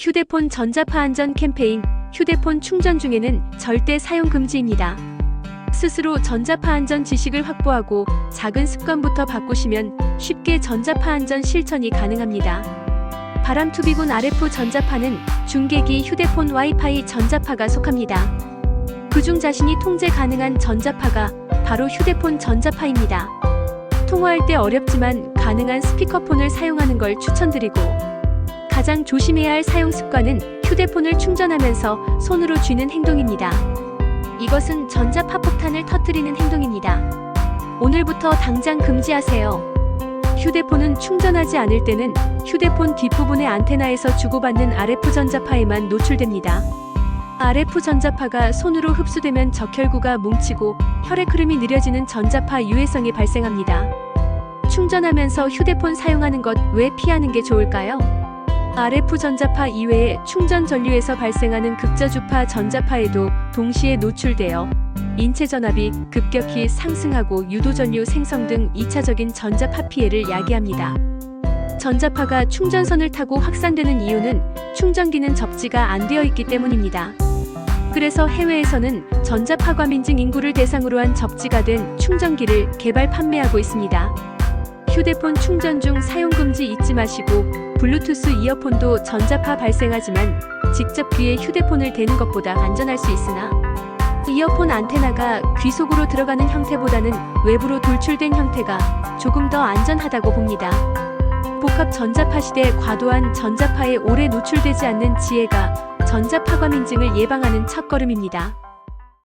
휴대폰 전자파 안전 캠페인 휴대폰 충전 중에는 절대 사용 금지입니다. 스스로 전자파 안전 지식을 확보하고 작은 습관부터 바꾸시면 쉽게 전자파 안전 실천이 가능합니다. 바람투비군 RF 전자파는 중계기 휴대폰 와이파이 전자파가 속합니다. 그중 자신이 통제 가능한 전자파가 바로 휴대폰 전자파입니다. 통화할 때 어렵지만 가능한 스피커폰을 사용하는 걸 추천드리고 가장 조심해야 할 사용 습관은 휴대폰을 충전하면서 손으로 쥐는 행동입니다. 이것은 전자파 폭탄을 터뜨리는 행동입니다. 오늘부터 당장 금지하세요. 휴대폰은 충전하지 않을 때는 휴대폰 뒷부분의 안테나에서 주고받는 RF 전자파에만 노출됩니다. RF 전자파가 손으로 흡수되면 적혈구가 뭉치고 혈액 흐름이 느려지는 전자파 유해성이 발생합니다. 충전하면서 휴대폰 사용하는 것 왜 피하는 게 좋을까요? RF 전자파 이외에 충전 전류에서 발생하는 극저주파 전자파에도 동시에 노출되어 인체 전압이 급격히 상승하고 유도 전류 생성 등 2차적인 전자파 피해를 야기합니다. 전자파가 충전선을 타고 확산되는 이유는 충전기는 접지가 안 되어 있기 때문입니다. 그래서 해외에서는 전자파 과민증 인구를 대상으로 한 접지가 된 충전기를 개발 판매하고 있습니다. 휴대폰 충전 중 사용 금지 잊지 마시고 블루투스 이어폰도 전자파 발생하지만 직접 귀에 휴대폰을 대는 것보다 안전할 수 있으나 이어폰 안테나가 귀 속으로 들어가는 형태보다는 외부로 돌출된 형태가 조금 더 안전하다고 봅니다. 복합 전자파 시대 과도한 전자파에 오래 노출되지 않는 지혜가 전자파 과민증을 예방하는 첫걸음입니다.